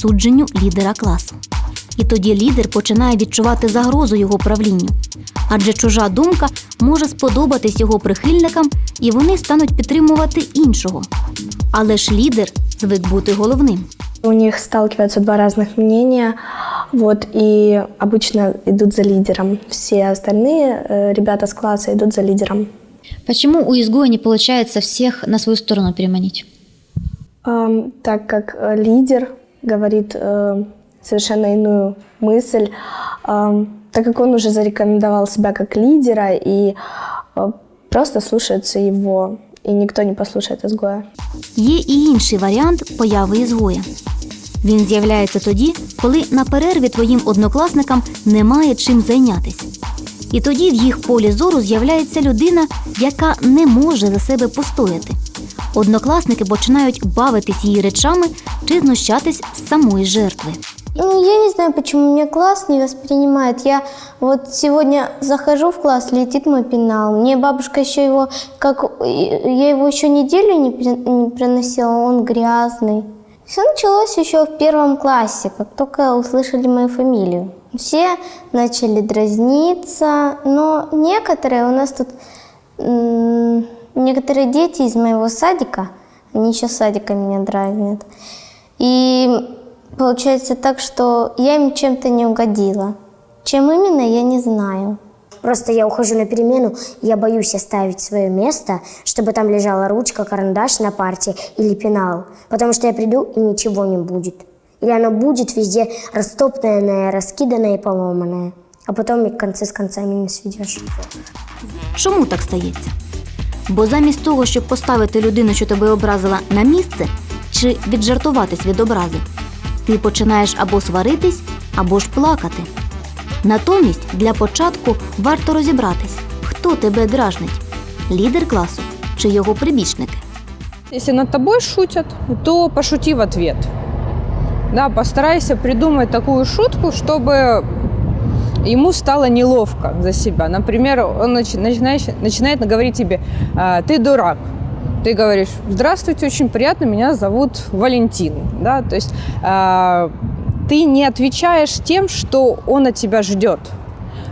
судженню лідера класу. І тоді лідер починає відчувати загрозу його правлінню. Адже чужа думка може сподобатись його прихильникам, і вони стануть підтримувати іншого. Але ж лідер звик бути головним. У них сталкиваются два разных мнения, вот, и обычно идут за лидером. Все остальные э, ребята с класса идут за лидером. Почему у изгоя не получается всех на свою сторону переманить? Ам, так как э, лидер говорит э, совершенно иную мысль, ам, так как он уже зарекомендовал себя как лидера и э, просто слушается его, и никто не послушает изгоя. Є і інший варіант появи ізгоя. Він з'являється тоді, коли на перерві твоїм однокласникам немає чим зайнятися. І тоді в їх полі зору з'являється людина, яка не може за себе постояти. Однокласники починають бавитись її речами чи знущатись з самої жертви. Ну, я не знаю, почему меня класс не воспринимает. Я вот сегодня захожу в класс, летит мой пенал. Мне бабушка еще его, как я его еще неделю не, не приносила, он грязный. Все началось еще в первом классе, как только услышали мою фамилию. Все начали дразниться, но некоторые у нас тут, некоторые дети из моего садика, они еще садика меня дразнят. И получается так, что я им чем-то не угодила. Чем именно, я не знаю. Просто я ухожу на перемену, я боюсь оставить свое место, чтобы там лежала ручка, карандаш на парте или пенал. Потому что я приду и ничего не будет. Или оно будет везде растоптанное, раскиданное и поломанное. А потом и концы с концами не сведешь. Чому так стається? Бо замість того, щоб поставити людину, що тебе образила, на місце чи віджартуватись від образи, ти починаєш або сваритись, або ж плакати. Натомість для початку варто розібратись, хто тебе дражнить лідер класу чи його прибічники. Если над тобой шутят, то пошути в ответ. Да, постарайся придумать такую шутку, чтобы ему стало неловко за себя. Например, он начи- начинает, начинает говорить тебе, ты дурак Ты говоришь, здравствуйте, очень приятно, меня зовут Валентин. Да, то есть а, ты не отвечаешь тем, что он от тебя ждет.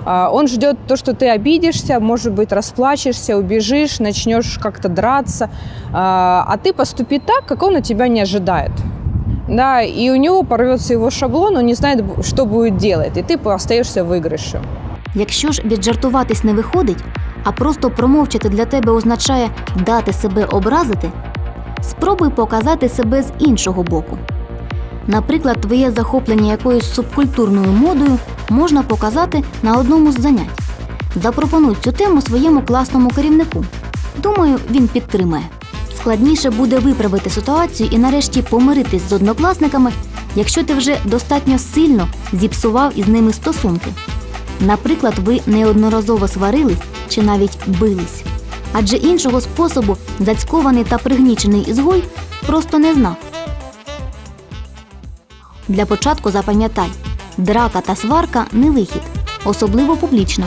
А, Он ждет то, что ты обидишься, может быть, расплачешься, убежишь, начнешь как-то драться. А а ты поступи так, как он от тебя не ожидает. Да, и у него порвется его шаблон, он не знает, б- что будет делать, и ты остаешься в выигрыше. Якщо ж віджартуватись не виходить, а просто промовчати для тебе означає дати себе образити, спробуй показати себе з іншого боку. Наприклад, твоє захоплення якоюсь субкультурною модою можна показати на одному з занять. Запропонуй цю тему своєму класному керівнику. Думаю, він підтримає. Складніше буде виправити ситуацію і нарешті помиритись з однокласниками, якщо ти вже достатньо сильно зіпсував із ними стосунки. Наприклад, ви неодноразово сварились чи навіть бились. Адже іншого способу зацькований та пригнічений ізгой просто не знав. Для початку запам'ятай, драка та сварка не вихід, особливо публічно.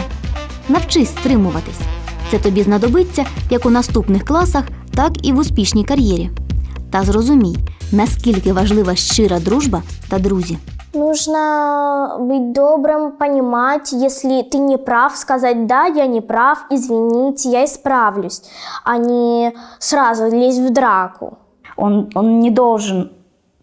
Навчись стримуватись. Це тобі знадобиться як у наступних класах, так і в успішній кар'єрі. Та зрозумій, наскільки важлива щира дружба та друзі. Нужно быть добрым, понимать, если ты не прав, сказать «да, я не прав, извините, я исправлюсь», а не сразу лезть в драку. Он, он не должен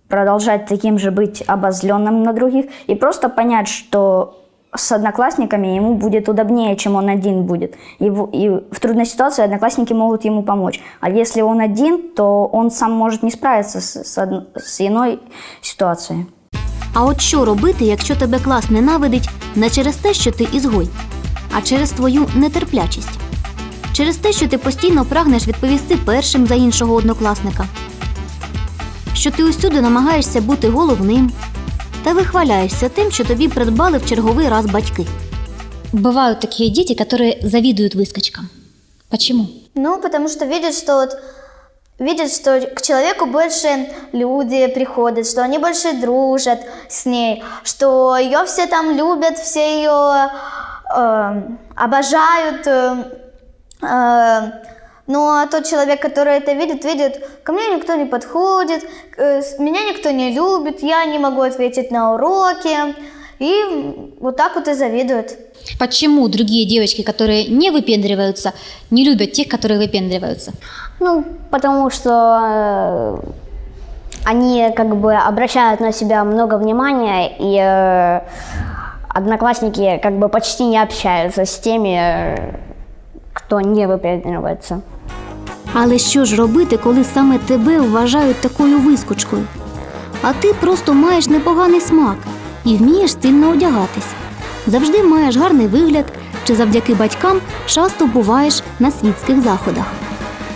продолжать таким же быть обозленным на других и просто понять, что с одноклассниками ему будет удобнее, чем он один будет. В, и в трудной ситуации одноклассники могут ему помочь. А если он один, то он сам может не справиться с, с, с иной ситуацией. А от що робити, якщо тебе клас ненавидить не через те, що ти ізгой, а через твою нетерплячість? Через те, що ти постійно прагнеш відповісти першим за іншого однокласника, що ти усюди намагаєшся бути головним та вихваляєшся тим, що тобі придбали в черговий раз батьки. Бывают такие дети, которые завидуют выскочкам. Почему? Ну, потому что видят, что вот видят, что к человеку больше люди приходят, что они больше дружат с ней, что ее все там любят, все ее э, обожают, э, а тот человек, который это видит, видит, ко мне никто не подходит, э, меня никто не любит, я не могу ответить на уроки. И вот так вот и завидует. Почему другие девочки, которые не выпендриваются, не любят тех, которые выпендриваются? Ну, потому что э, они как бы обращают на себя много внимания, и э, одноклассники как бы почти не общаются с теми, э, кто не выпендривается. Але що ж робити, коли саме тебе вважають такою вискочкою? А ти просто маєш непоганий смак і вмієш стильно одягатись. Завжди маєш гарний вигляд, чи завдяки батькам часто буваєш на світських заходах.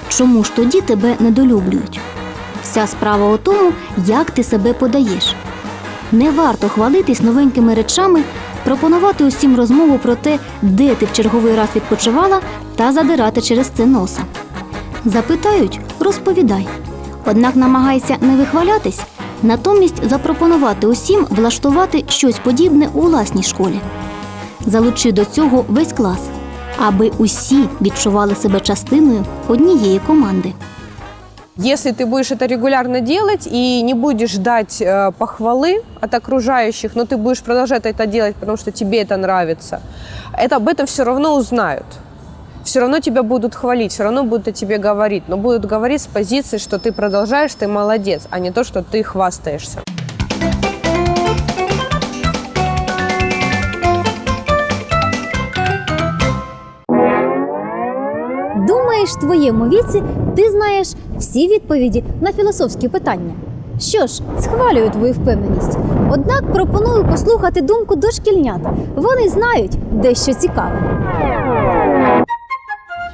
Чому ж тоді тебе недолюблюють? Вся справа у тому, як ти себе подаєш. Не варто хвалитись новенькими речами, пропонувати усім розмову про те, де ти в черговий раз відпочивала, та задирати через це носа. Запитають, розповідай. Однак намагайся не вихвалятись, натомість запропонувати усім влаштувати щось подібне у власній школі. Залучи до цього весь клас, аби усі відчували себе частиною однієї команди. Если ты будешь это регулярно делать и не будешь ждать э, похвалы от окружающих, но ты будешь продолжать это делать, потому что тебе это нравится, это, об этом все равно узнают. Все равно тебя будут хвалить, все равно будут о тебе говорить, но будут говорить с позиции, что ты продолжаешь, ты молодец, а не то, что ты хвастаешься. Думаєш, в твоєму віці ти знаєш всі відповіді на філософські питання. Що ж, схвалюю твою впевненість. Однак пропоную послухати думку дошкільнят. Вони знають дещо цікаве.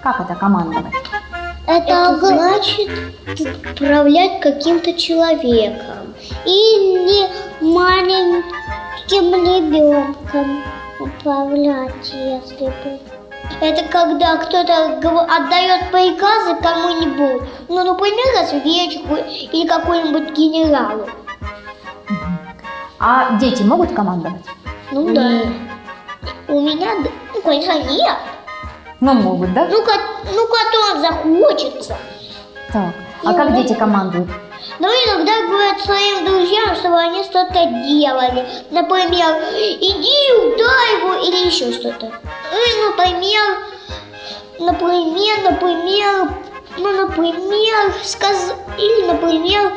Как это командовать? Это, значит управлять каким-то человеком или маленьким ребенком управлять, если бы. Это когда кто-то отдает приказы кому-нибудь, ну, например, разведчику или какому-нибудь генералу. А дети могут командовать? Ну да. У меня, ну, конечно, нет. Ну, могут, да? Ну, ко- ну, которым захочется. Так. А как дети командуют? Но иногда говорят своим друзьям, чтобы они что-то делали. Например, иди удай его или еще что-то. И, например, например, например, ну, например, сказ... или, например,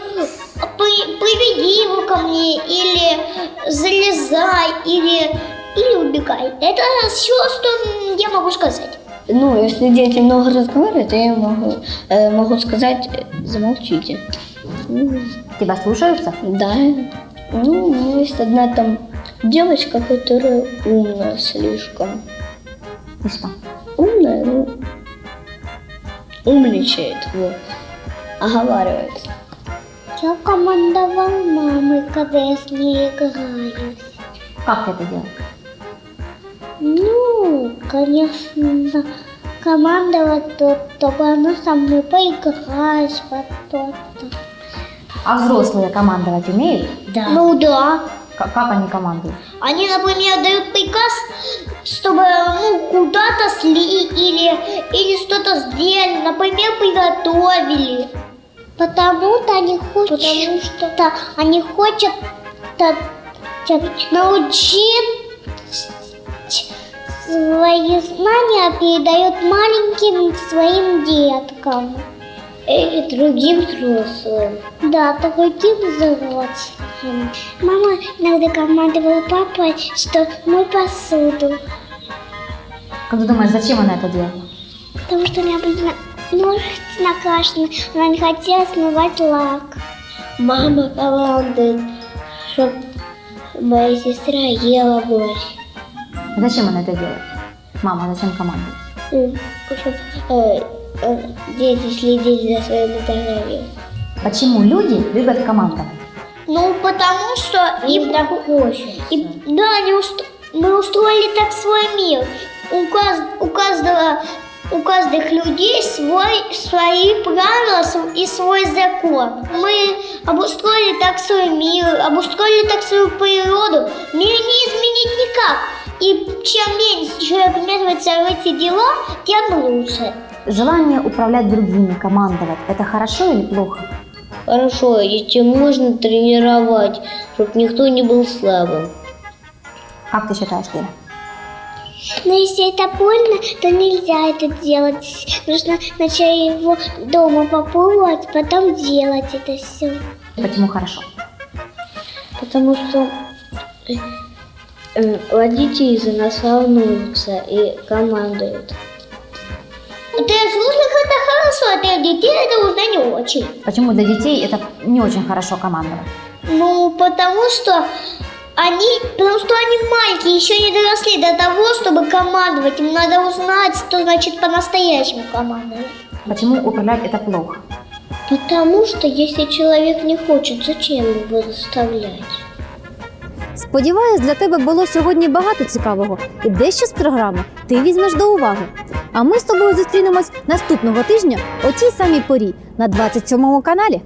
при- приведи его ко мне, или залезай, или, или убегай. Это все, что я могу сказать. Ну, если дети много разговаривают, я им могу, э, могу сказать, э, замолчите. Тебя слушаются? Да. Ну, у меня есть одна там девочка, которая умная слишком. И что? Умная, ну, умничает, вот. Оговаривается. Я командовал мамой, когда я с ней играю. Как ты это делаешь? Ну, конечно, командовать, то, чтобы она со мной поиграть потом. А взрослые командовать умеют? Да. Ну да. Как, как они командуют? Они, например, дают приказ, чтобы ну, куда-то сли или, или что-то сделали, например, приготовили. Потому-то они хотят, Потому что да, они хотят та- та- научить свои знания передают маленьким своим деткам. Или другим взрослым. Да, другим взрослым. Мама иногда командовала папой, что мой посуду. Как ты думаешь, зачем она это делала? Потому что у меня были ножницы накрашены, она не хотела смывать лак. Мама командует, чтобы моя сестра ела борщ. Зачем она это делает? Мама, зачем командует? Чтобы дети следили за своим здоровьем. Почему люди любят командовать? Ну, потому что им так хочется. да, они устро- мы устроили так свой мир. У, каз- у каждого у каждых людей свой, свои правила и свой закон. Мы обустроили так свой мир, обустроили так свою природу. Мир не изменить никак. И чем меньше человек вмешивается в эти дела, тем лучше. Желание управлять другими, командовать – это хорошо или плохо? Хорошо, если можно тренировать, чтобы никто не был слабым. Как ты считаешь, Кира? Но если это больно, то нельзя это делать. Нужно сначала его дома попробовать, потом делать это все. Почему хорошо? Потому что э, родители за нас волнуются и командуют. Для взрослых это хорошо, а для детей это уже не очень. Почему для детей это не очень хорошо командовать? Ну, потому что они, потому что они маленькие, еще не доросли до того, чтобы командовать. Им надо узнать, что значит по-настоящему командовать. Почему управлять это плохо? Потому что если человек не хочет, зачем его заставлять? Сподіваюсь, для тебе було сьогодні багато цікавого, і дещо з програми ти візьмеш до уваги. А ми з тобою зустрінемось наступного тижня о тій самій порі на 27 каналі.